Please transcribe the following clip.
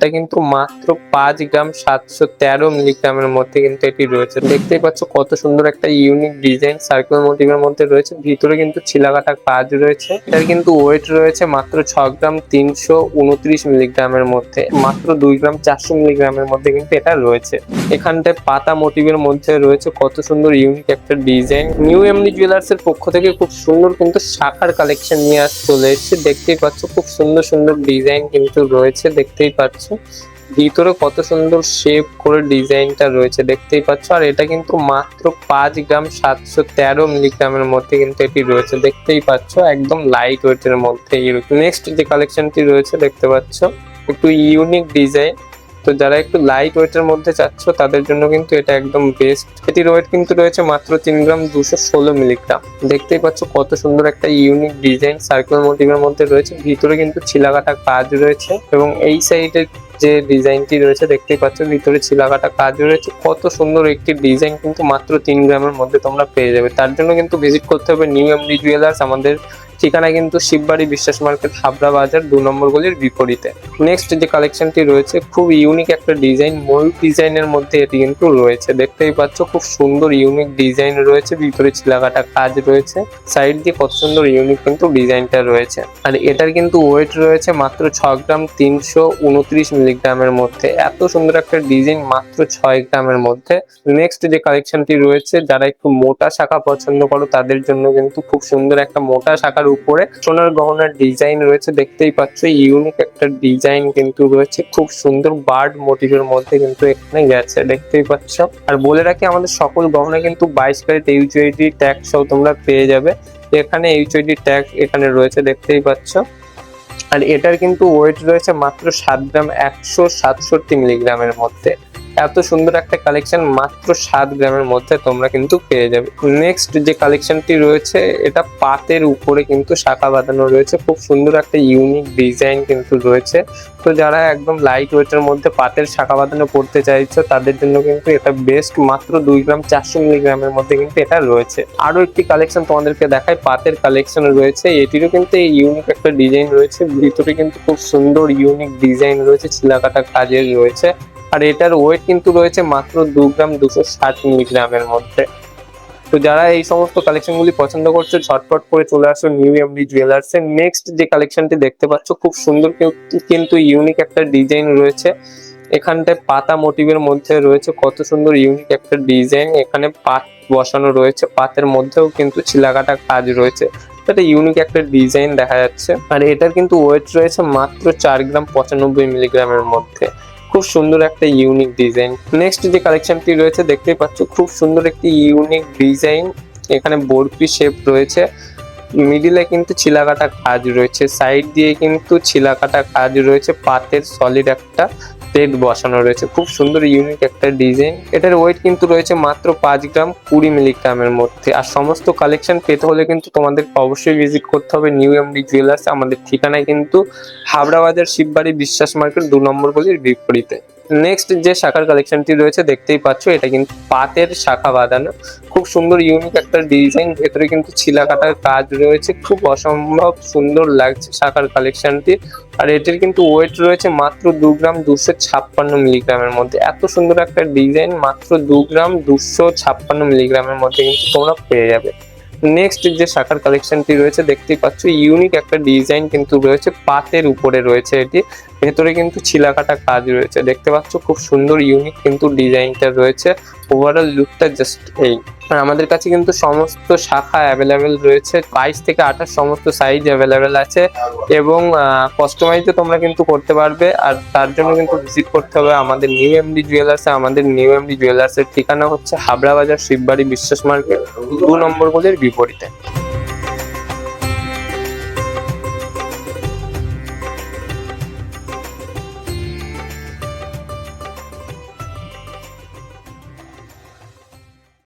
এটা কিন্তু মাত্র পাঁচ গ্রাম সাতশো তেরো মিলিগ্রামের মধ্যে কিন্তু এটি রয়েছে। দেখতেই পাচ্ছ কত সুন্দর একটা ইউনিক ডিজাইন সার্কেল মোটিভের মধ্যে রয়েছে। ভিতরে কিন্তু ছিলাকাটা কাজ রয়েছে। এটার কিন্তু ওয়েট রয়েছে মাত্র ছ গ্রাম তিনশো উনত্রিশ মিলিগ্রামের মধ্যে। মাত্র দুই গ্রাম চারশো মিলিগ্রামের মধ্যে কিন্তু এটা রয়েছে। এখানটায় পাতা মোটিভের মধ্যে রয়েছে কত সুন্দর ইউনিক একটা ডিজাইন নিউ এমডি জুয়েলার্স এর পক্ষ থেকে খুব সুন্দর কিন্তু শাখার কালেকশন নিয়ে আস চলে এসেছে। দেখতেই পাচ্ছ খুব সুন্দর সুন্দর ডিজাইন কিন্তু রয়েছে। দেখতেই পাচ্ছ ভিতরে কত সুন্দর শেপ করে ডিজাইনটা রয়েছে, দেখতেই পাচ্ছ। আর এটা কিন্তু মাত্র পাঁচ গ্রাম সাতশো তেরো মিলিগ্রামের মধ্যে কিন্তু এটি রয়েছে, দেখতেই পাচ্ছ। একদম লাইট ওয়েটের মধ্যে নেক্সট যে কালেকশনটি রয়েছে, দেখতে পাচ্ছ। একটু ইউনিক ডিজাইন তো যারা একটু লাইট ওয়েটের মধ্যে চাচ্ছ, তাদের জন্য কিন্তু এটা একদম বেস্ট এটির ওয়েট কিন্তু রয়েছে মাত্র তিন গ্রাম দুশো ষোলো মিলিগ্রাম দেখতেই পাচ্ছ কত সুন্দর একটা ইউনিক ডিজাইন সার্কেল মোটিভের মধ্যে রয়েছে। ভিতরে কিন্তু ছিলাকাটা কাজ রয়েছে এবং এই সাইডে যে ডিজাইনটি রয়েছে, দেখতেই পাচ্ছ ভিতরে ছিলাকাটা কাজ রয়েছে। কত সুন্দর একটি ডিজাইন কিন্তু মাত্র তিন গ্রামের মধ্যে তোমরা পেয়ে যাবে। তার জন্য কিন্তু ভিজিট করতে হবে নিউ এমডি জুয়েলার্স আমাদের ঠিকানা কিন্তু শিববাড়ি বিশ্বাস মার্কেট হাবড়া বাজার দু নম্বর গলির বিপরীতে। নেক্সট যে কালেকশনটি রয়েছে, খুব ইউনিক একটা ডিজাইন ময়ূর ডিজাইনের মধ্যে এটি কিন্তু রয়েছে। দেখতেই পাচ্ছ, খুব সুন্দর ইউনিক ডিজাইন রয়েছে, ভিতরে ছিলাকাটা কাজ রয়েছে সাইড দিয়ে কত সুন্দর ইউনিক কিন্তু ডিজাইনটা রয়েছে। আর এটার কিন্তু ওয়েট রয়েছে মাত্র ছ গ্রাম তিনশো উনত্রিশ মিলিগ্রামের মধ্যে। এত সুন্দর একটা ডিজাইন মাত্র ছয় গ্রামের মধ্যে। নেক্সট যে কালেকশনটি রয়েছে, যারা একটু মোটা শাখা পছন্দ করো, তাদের জন্য কিন্তু খুব সুন্দর একটা মোটা শাখার উপরে। সোনার গহনার ডিজাইন রয়েছে, দেখতেই পাচ্ছ ইউনিক একটা ডিজাইন কিন্তু রয়েছে। খুব সুন্দর বার্ড মোটিভের মধ্যে কিন্তু এখানে গেছে, দেখতেই পাচ্ছ। আর বলে রাখি, আমাদের সকল গহনা কিন্তু বাইশ ক্যারেট এইচআইডি ট্যাগ সহ তোমরা পেয়ে যাবে। এখানে এইচআইডি ট্যাগ এখানে রয়েছে, দেখতেই পাচ্ছ। আর এটার কিন্তু ওয়েট রয়েছে মাত্র সাত গ্রাম একশো সাতষট্টি মিলিগ্রামের মধ্যে। এত সুন্দর একটা কালেকশন মাত্র সাত গ্রামের মধ্যে তোমরা কিন্তু পেয়ে যাবে। নেক্সট যে কালেকশনটি রয়েছে, এটা পাতের উপরে কিন্তু শাখা বাঁধানো রয়েছে। খুব সুন্দর একটা ইউনিক ডিজাইন কিন্তু রয়েছে। তো যারা একদম লাইট ওয়েটের মধ্যে পাতের শাখা বাঁধানো পড়তে চাইছো, তাদের জন্য কিন্তু এটা বেস্ট মাত্র দুই গ্রাম চারশো মিলিগ্রামের মধ্যে কিন্তু এটা রয়েছে। আরও একটি কালেকশন তোমাদেরকে দেখায় পাতের কালেকশন রয়েছে। এটিরও কিন্তু এই ইউনিক একটা ডিজাইন রয়েছে। ভিতরে কিন্তু খুব সুন্দর ইউনিক ডিজাইন রয়েছে। ছিলাকাটা কাজের রয়েছে। আর এটার ওয়েট কিন্তু রয়েছে মাত্র দু গ্রাম দুশো ষাট মিলিগ্রামের মধ্যে। তো যারা এই সমস্ত কালেকশনগুলি পছন্দ করছে, ঝটপট করে চলে আসো নিউ এমডি জুয়েলার্স এর। নেক্সট যে কালেকশনটি দেখতে পাচ্ছ, খুব সুন্দর কিন্তু- ইউনিক একটা ডিজাইন রয়েছে। এখানটায় পাতা মোটিভের মধ্যে রয়েছে, কত সুন্দর ইউনিক একটা ডিজাইন এখানে পাত বসানো রয়েছে, পাতের মধ্যেও কিন্তু ছিলাকাটা কাজ রয়েছে। একটা ইউনিক একটা ডিজাইন দেখা যাচ্ছে। আর এটার কিন্তু ওয়েট রয়েছে মাত্র চার গ্রাম পঁচানব্বই মিলিগ্রামের মধ্যে। খুব সুন্দর একটা ইউনিক ডিজাইন নেক্সট যে কালেকশনটি রয়েছে, দেখতেই পাচ্ছ, খুব সুন্দর একটি ইউনিক ডিজাইন এখানে বরফি শেপ রয়েছে। মিডিলে কিন্তু ছিলাকাটা কাজ রয়েছে। সাইড দিয়ে কিন্তু ছিলাকাটা কাজ রয়েছে। পাতের সলিড একটা প্লেট বসানো রয়েছে। খুব সুন্দর ইউনিক একটা ডিজাইন এটার ওয়েট কিন্তু রয়েছে মাত্র পাঁচ গ্রাম কুড়ি মিলিগ্রামের মধ্যে। আর সমস্ত কালেকশন পেতে হলে কিন্তু তোমাদের অবশ্যই ভিজিট করতে হবে নিউ এমডি জুয়েলার্স আমাদের ঠিকানায় কিন্তু হাবড়াবাজার শিববাড়ি বিশ্বাস মার্কেট, দু নম্বর গলির বিপরীতে। নেক্সট যে শাখার কালেকশনটি রয়েছে, দেখতেই পাচ্ছ, এটা কিন্তু পাতের শাখা বাঁধানো। খুব সুন্দর ইউনিক একটা ডিজাইন ভেতরে কিন্তু ছিলা কাটার কাজ রয়েছে। খুব অসম্ভব সুন্দর লাগছে শাখার কালেকশনটি আর এটির কিন্তু ওয়েট রয়েছে মাত্র দু গ্রাম দুশো ছাপ্পান্ন মিলিগ্রামের মধ্যে। এত সুন্দর একটা ডিজাইন মাত্র দু গ্রাম দুশো ছাপ্পান্ন মিলিগ্রামের মধ্যে কিন্তু তোমরা পেয়ে যাবে। নেক্সট যে শাখার কালেকশনটি রয়েছে, দেখতেই পাচ্ছ ইউনিক একটা ডিজাইন কিন্তু রয়েছে, পাতের উপরে রয়েছে এটি। ভেতরে কিন্তু ছিলাকাটা কাজ রয়েছে। দেখতে পাচ্ছ, খুব সুন্দর ইউনিক কিন্তু ডিজাইনটা রয়েছে। ওভারঅল লুকটা জাস্ট এই। আর আমাদের কাছে কিন্তু সমস্ত শাখা অ্যাভেলেবেল রয়েছে। বাইশ থেকে আঠাশ সমস্ত সাইজ অ্যাভেলেবেল আছে এবং কাস্টমাইজও তোমরা কিন্তু করতে পারবে। আর তার জন্য কিন্তু ভিজিট করতে হবে আমাদের নিউ এমডি জুয়েলার্সে আমাদের নিউ এমডি জুয়েলার্সের ঠিকানা হচ্ছে হাবড়া বাজার শিববাড়ি বিশ্বাস মার্কেট, দু নম্বর গলির বিপরীতে।